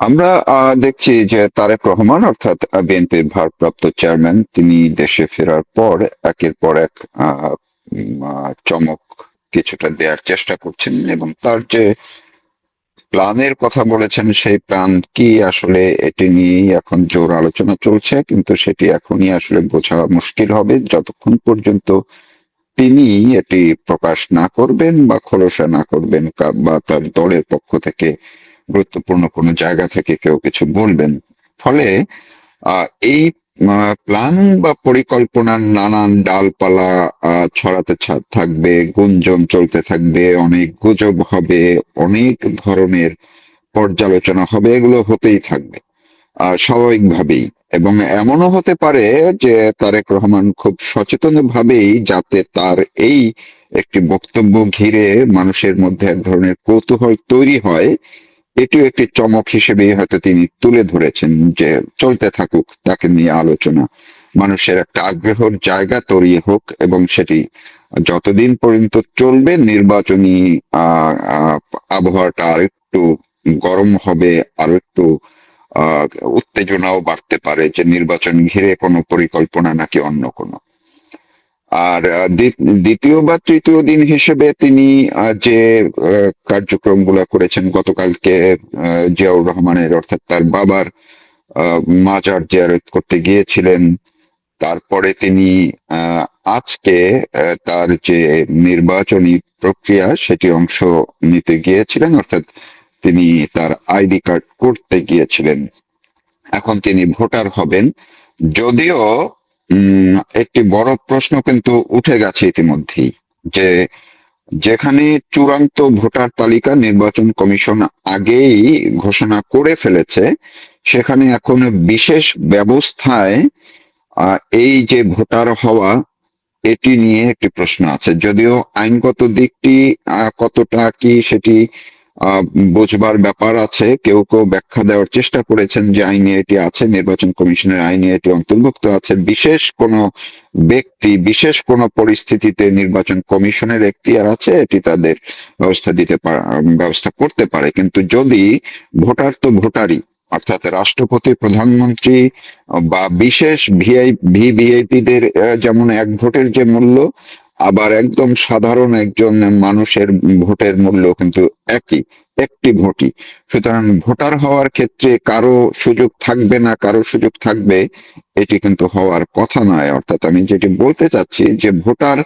আমরা দেখছি যে তারেক রহমান, অর্থাৎ বিএনপির ভারপ্রাপ্ত চেয়ারম্যান, তিনি দেশে ফেরার পর একের পর এক চমক কিছুটা দেওয়ার চেষ্টা করছেন এবং তার যে প্ল্যানের কথা বলেছেন, সেই প্ল্যান কি আসলে এটি নিয়েই এখন জোর আলোচনা চলছে, কিন্তু সেটি এখনই আসলে বোঝা মুশকিল হবে। যতক্ষণ পর্যন্ত তিনি এটি প্রকাশ না করবেন বা খোলসা না করবেন বা তার দলের পক্ষ থেকে গুরুত্বপূর্ণ কোনো জায়গা থেকে কেউ কিছু বলবেন। ফলে এই প্ল্যান বা পরিকল্পনার নানান ডালপালা ছড়াতে থাকবে, গুঞ্জন চলতে থাকবে, অনেক গুজব হবে, অনেক ধরনের পর্যালোচনা হবে, এগুলো হতেই থাকবে স্বাভাবিকভাবেই। এবং এমনও হতে পারে যে তারেক রহমান খুব সচেতন ভাবেই যাতে তার এই একটি বক্তব্য ঘিরে মানুষের মধ্যে এক ধরনের কৌতূহল তৈরি হয় এটিও একটি চমক হিসেবে হয়তো তিনি তুলে ধরেছেন যে চলতে থাকুক, তাকে নিয়ে আলোচনা। মানুষের একটা আগ্রহের জায়গা তৈরি হোক এবং সেটি যতদিন পর্যন্ত চলবে, নির্বাচনী আবহাওয়াটা আরেকটু গরম হবে আর একটু উত্তেজনাও বাড়তে পারে যে নির্বাচন ঘিরে কোনো পরিকল্পনা নাকি অন্য কোনো। আর দ্বিতীয় বা তৃতীয় দিন হিসেবে তিনি যে আহ, কার্যক্রমগুলো করেছেন গতকালকে জিয়াউর রহমানের অর্থাৎ তার বাবার মাজার জিয়ারত করতে গিয়েছিলেন। তারপরে তিনি আজকে তার যে নির্বাচনী প্রক্রিয়া সেটি অংশ নিতে গিয়েছিলেন অর্থাৎ তিনি তার আইডি কার্ড করতে গিয়েছিলেন। এখন তিনি ভোটার হবেন। যদিও একটি বড় প্রশ্ন কিন্তু উঠে গেছে ইতিমধ্যেই, যে যেখানে চূড়ান্ত ভোটার তালিকা নির্বাচন কমিশন আগেই ঘোষণা করে ফেলেছে, সেখানে এখন বিশেষ ব্যবস্থায় এই যে ভোটার হওয়া, এটি নিয়ে একটি প্রশ্ন আছে। যদিও আইনগত দিকটি কতটা কি সেটি বোঝবার ব্যাপার আছে। কেউ কেউ ব্যাখ্যা দেওয়ার চেষ্টা করেছেন যে আইনে এটি আছে, নির্বাচন কমিশনের আইনে এটি অন্তর্ভুক্ত আছে। বিশেষ কোনো ব্যক্তি, বিশেষ কোনো পরিস্থিতিতে নির্বাচন কমিশনের এখতিয়ার আছে, এটি তাদের ব্যবস্থা দিতে ব্যবস্থা করতে পারে। কিন্তু যদি ভোটার তো ভোটারই, অর্থাৎ রাষ্ট্রপতি, প্রধানমন্ত্রী বা বিশেষ ভিআই, ভিভিআইপিদের যেমন এক ভোটের যে মূল্য আবার একদম সাধারণ একজন মানুষের ভোটের মূল্য কিন্তু একই, একটি ভোটই। সুতরাং ভোটার হওয়ার ক্ষেত্রে কারও সুযোগ থাকবে না, কারও সুযোগ থাকবে, এটি কিন্তু হওয়ার কথা নয়। অর্থাৎ আমি যেটি বলতে চাচ্ছি যে ভোটার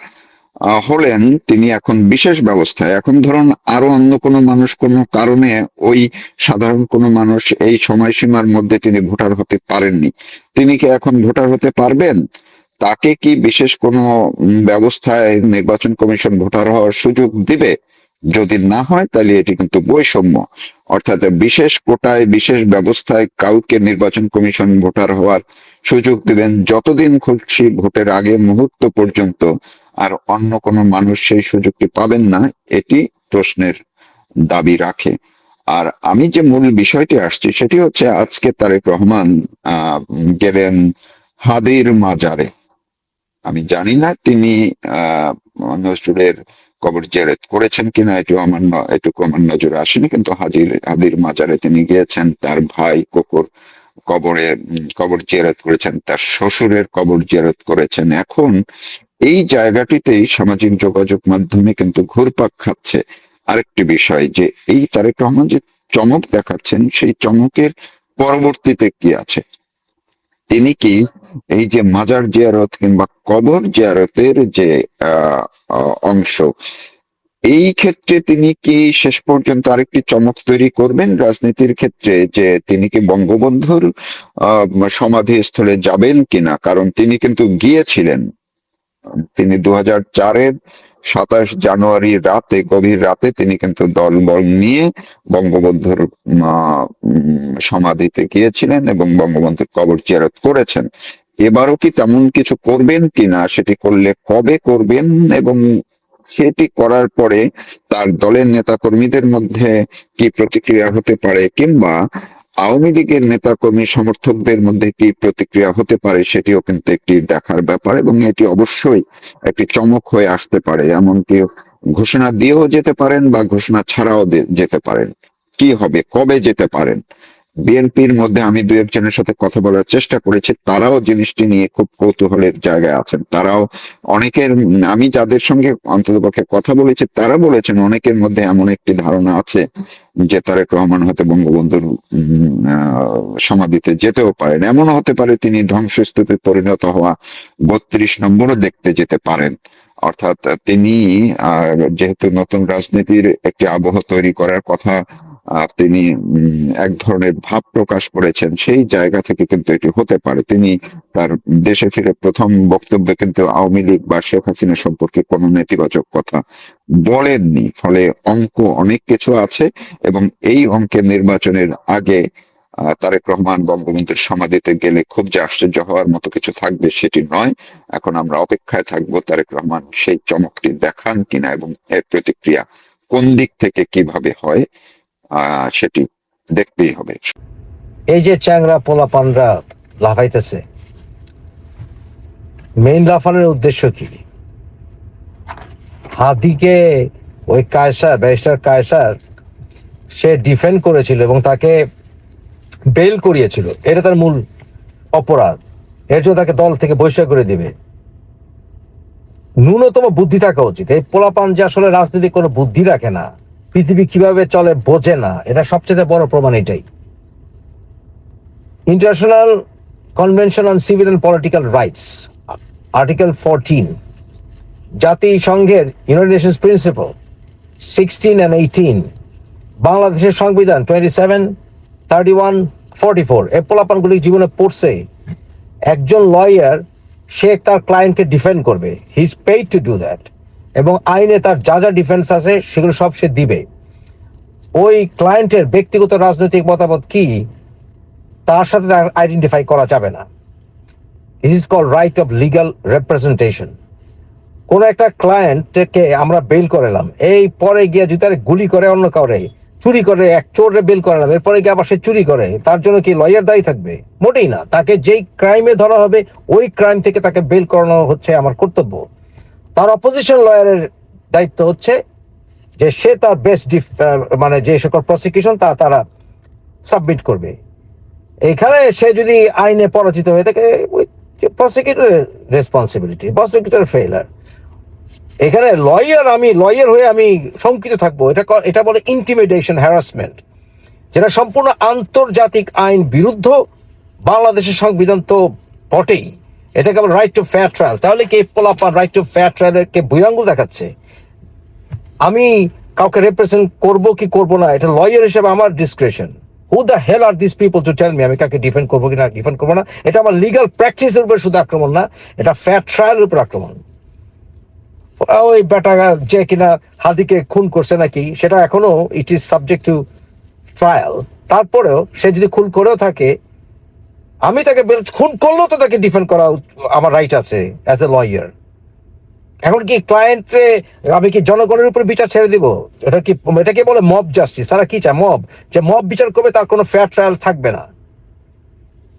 হলেন, তিনি এখন বিশেষ ব্যবস্থায়। এখন ধরুন আরও অন্য কোনো মানুষ কোনো কারণে ওই সাধারণ কোনো মানুষ এই সময়সীমার মধ্যে তিনি ভোটার হতে পারেননি। তিনি কি এখন ভোটার হতে পারবেন? তাকে কি বিশেষ কোনো ব্যবস্থায় নির্বাচন কমিশন ভোটার হওয়ার সুযোগ দিবে? যদি না হয়, তাহলে এটি কিন্তু বৈষম্য। অর্থাৎ বিশেষ কোটায়, বিশেষ ব্যবস্থায় কাউকে নির্বাচন কমিশন ভোটার হওয়ার সুযোগ দিবেন যতদিন খুশি ভোটের আগে মুহূর্ত পর্যন্ত। আর অন্য কোনো মানুষ সেই সুযোগটি পাবেন না, এটি প্রশ্নের দাবি রাখে। আর আমি যে মূল বিষয়টি আসছি, সেটি হচ্ছে আজকে তারেক রহমান, আহ, গেলেন হাদির মাজারে। আমি জানি না তিনি নজরুলের কবর জিয়ারত করেছেন কিনা, এটু আমার এটুকু আমার নজরে আসেনি, কিন্তু হাজির হাদির মাজারে তিনি গিয়েছেন, তার ভাই কোকর কবরে কবর জিয়ারত করেছেন, তার শ্বশুরের কবর জিয়ারত করেছেন। এখন এই জায়গাটিতেই সামাজিক যোগাযোগ মাধ্যমে কিন্তু ঘুরপাক খাচ্ছে। আরেকটি বিষয় যে, এই তারেক রহমান যে চমক দেখাচ্ছেন, সেই চমকের পরবর্তীতে কি আছে? তিনি কি এই যে মাজার জিয়ারত কিংবা কবর জিয়ারতের যে অংশ, এই ক্ষেত্রে তিনি কি শেষ পর্যন্ত আরেকটি চমক তৈরি করবেন? রাজনীতির ক্ষেত্রে যে তিনি কি বঙ্গবন্ধুর সমাধিস্থলে যাবেন কিনা? কারণ তিনি কিন্তু গিয়েছিলেন। তিনি দু হাজার চারের সাতাশ জানুয়ারি রাতে, গভীর রাতে তিনি কিন্তু দলবল নিয়ে বঙ্গবন্ধুর সমাধিতে গিয়েছিলেন এবং বঙ্গবন্ধুর কবর জিয়ারত করেছেন। এবারও কি তেমন কিছু করবেন কিনা সেটি করলে কবে করবেন এবং সেটি করার পরে তার দলের নেতা কর্মীদের মধ্যে কি প্রতিক্রিয়া হতে পারে কিংবা আওয়ামী লীগের নেতা কর্মী সমর্থকদের মধ্যে কি প্রতিক্রিয়া হতে পারে সেটিও কিন্তু একটি দেখার ব্যাপার এবং এটি অবশ্যই একটি চমক হয়ে আসতে পারে। এমনকি ঘোষণা দিয়েও যেতে পারেন বা ঘোষণা ছাড়াও যেতে পারেন। কি হবে? কবে যেতে পারেন? বিএনপির মধ্যে আমি দু একজনের সাথে কথা বলার চেষ্টা করেছি, তারাও জিনিসটি নিয়ে খুব কৌতূহলের জায়গায় আছেন। তারাও অনেকের, আমি যাদের সঙ্গে অন্ততপক্ষে কথা বলেছি, তারা বলেছেন অনেকের মধ্যে এমন একটি ধারণা আছে যে তারেক রহমান হয়তো বঙ্গবন্ধুর সমাধিতে যেতেও পারেন। এমনও হতে পারে তিনি ধ্বংসস্তূপে পরিণত হওয়া বত্রিশ নম্বরও দেখতে যেতে পারেন। অর্থাৎ তিনি যেহেতু নতুন রাজনীতির একটি আবহ তৈরি করার কথা তিনি এক ধরনের ভাব প্রকাশ করেছেন। সেই জায়গা থেকে কিন্তু এটি হতে পারে। তিনি তার দেশে ফিরে প্রথম বক্তব্যে কিন্তু আওয়ামী লীগ বা শেখ হাসিনা সম্পর্কে কোনো নেতিবাচক কথা বলেননি। ফলে অঙ্ক অনেক কিছু আছে এবং এই অঙ্কের নির্বাচনের আগে তারেক রহমান বঙ্গবন্ধুর সমাধিতে গেলে খুব যে আশ্চর্য হওয়ার মতো কিছু থাকবে সেটি নয়। এখন আমরা অপেক্ষায় থাকব তারেক রহমান সেই চমকটি দেখান কিনা এবং এর প্রতিক্রিয়া কোন দিক থেকে কীভাবে হয় সেটি দেখতেই হবে। এই যে চ্যাংরা পোলা পোলাপানরা লাফাইতেছে মেইন লাফানোর উদ্দেশ্য কি? হাদিকে ওই কায়সার, ব্যারিস্টার কায়সার, সে ডিফেন্ড করেছিল এবং তাকে বেল করিয়েছিল। এটা তার মূল অপরাধ। এর জন্য তাকে দল থেকে বহিষ্কার করে দিবে। ন্যূনতম বুদ্ধি থাকা উচিত। এই পোলাপান যে আসলে রাজনীতি কোনো বুদ্ধি রাখে না। পৃথিবী কীভাবে চলে বোঝে না, এটা সবচেয়ে বড় প্রমাণ এটাই। International convention on civil and political rights article fourteen জাতিসংঘের united nations principle sixteen and eighteen বাংলাদেশের সংবিধান twenty seven thirty one forty four এই পোলাপানগুলি জীবনে পড়ছে। একজন লয়ার সে তার ক্লায়েন্টকে ডিফেন্ড করবে। He is paid to do that এবং আইনে তার যা যা ডিফেন্স আছে, সেগুলো সব সে দিবে। ওই ক্লায়েন্টের ব্যক্তিগত রাজনৈতিক মতামত কি, তার সাথে তার আইডেন্টিফাই করা যাবে না। This is call right of legal representation কোন একটা ক্লায়েন্টকে আমরা বেল করালাম এই পরে গিয়ে যদি তার গুলি করে অন্য কাউরে, চুরি করে এক চোরে বেল করালাম এরপরে গিয়ে আবার সে চুরি করে, তার জন্য কি লয়ার দায়ী থাকবে? মোটেই না। তাকে যেই ক্রাইমে ধরা হবে, ওই ক্রাইম থেকে তাকে বেল করানো হচ্ছে আমার কর্তব্য। তার অপোজিশন লয়ারের দায়িত্ব হচ্ছে যে সে তার বেস্ট মানে যে সকল প্রসিকিউশন তা তারা সাবমিট করবে। এখানে সে যদি আইনে পরাজিত হয়ে থাকে প্রসিকিউটরের রেসপন্সিবিলিটি প্রসিকিউটর ফেলার এখানে লয়ার আমি লয়ার হয়ে আমি শঙ্কিত থাকব। এটা এটা বলে ইন্টিমিডেশন হ্যারাসমেন্ট যেটা সম্পূর্ণ আন্তর্জাতিক আইন বিরুদ্ধ বাংলাদেশের সংবিধান তো বটেই। এটা কেবল রাইট টু ফেয়ার ট্রায়াল তাহলে কি পোলাপান রাইট টু ফেয়ার ট্রায়ালের কে বুয়াঙ্গুল দেখাচ্ছে? আমি কাউকে রিপ্রেজেন্ট করব কি করব না, এটা লয়ার হিসেবে আমার description who the hell are this people to tell me আমি কাকে ডিফেন্ড করব কি না ডিফেন্ড করব না? এটা আমার লিগাল প্র্যাকটিসের উপর শুধু আক্রমণ না, এটা ফেয়ার ট্রায়ালের উপর আক্রমণ। ওই বেটা যে কিনা হাদিকে খুন করছে নাকি, সেটা এখনও it is subject to trial তারপরেও সে যদি খুন করেও থাকে আমি তাকে খুন করলেও তো তাকে ডিফেন্ড করা আমার রাইট আছে অ্যাজ এ লয়ার এখন কি ক্লায়েন্টে আমি কি জনগণের উপর বিচার ছেড়ে দিব? এটা কি এটাকে বলে মব জাস্টিস তারা কি চায়? মব যে মব বিচার করবে তার কোনো ফেয়ার ট্রায়াল থাকবে না।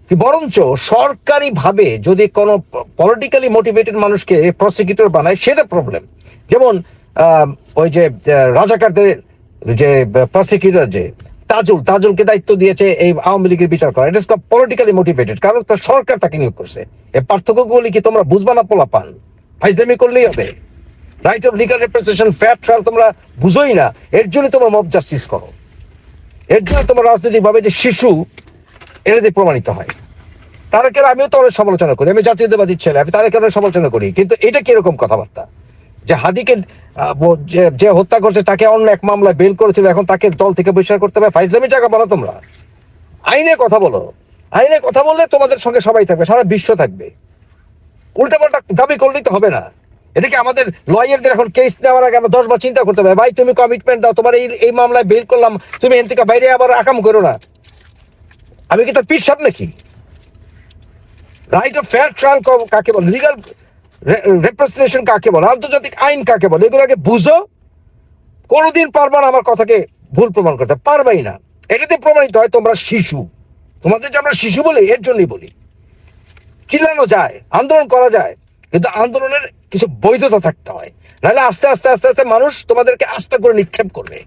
কি বরঞ্চ সরকারি ভাবে যদি কোনো পলিটিক্যালি মোটিভেটেড মানুষকে প্রসিকিউটর বানায়, সেটা প্রবলেম যেমন ওই যে রাজাকারদের যে প্রসিকিউটর যে তাজুল, তাজুলকে দায়িত্ব দিয়েছে এই আওয়ামী লীগের বিচার করা। এটা পলিটিক্যালি মোটিভেটেড কারণ তার সরকার তাকে নিয়োগ করছে। এই পার্থক্যগুলি কি তোমরা বুঝবা না পোলাপান? ফাইজলামি করলেই হবে। Right of legal representation fair trial তোমরা বুঝোই না। এর জন্য তোমরা মব জাস্টিস করো। এর জন্য তোমার রাজনৈতিক ভাবে যে শিশু, এটা যে প্রমাণিত হয়। তারেকের আমিও তো অনেক সমালোচনা করি। আমি জাতীয়তাবাদী ছেলে, আমি তারেকের অনেক সমালোচনা করি। কিন্তু এটা কীরকম কথাবার্তা? যে হাদিকে যে- হত্যা করছে তাকে অন্য এক মামলায় বেল করেছিল, এখন তাকে দল থেকে বহিষ্কার করতে হবে। ফাইজলামি টাকা বলো তোমরা। আইনে কথা বলো। আইনে কথা বললে তোমাদের সঙ্গে সবাই থাকবে, সারা বিশ্ব থাকবে। উল্টাপাল্টা দাবি করলেই তো হবে না। এটা কি আমাদের লয়ারদের এখন কেস নেওয়ার আগে আমরা দশবার চিন্তা করতে হবে? ভাই, তুমি কমিটমেন্ট দাও, তোমার এই এই মামলায় বেল করলাম, তুমি এন থেকে বাইরে আবার আকাম করো না। আমি কি তার পিসাব নাকি? রাইট অফ ফেয়ার ট্রায়াল কাকে বলে? লিগাল রেপ্রেজেন্টেশন কাকে বলে? আন্তর্জাতিক আইন কাকে বলে? এগুলো আগে বুঝো। কোনোদিন পারবা না আমার কথাকে ভুল প্রমাণ করতে। পারবাই না। এটাতে প্রমাণিত হয় তোমরা শিশু। তোমাদের যে আমরা শিশু বলি, এর জন্যই বলি। চিল্লানো যায়, আন্দোলন করা যায়, কিন্তু আন্দোলনের কিছু বৈধতা থাকতে হয়। নাহলে আস্তে আস্তে আস্তে আস্তে মানুষ তোমাদেরকে আস্থা করে নিক্ষেপ করবে।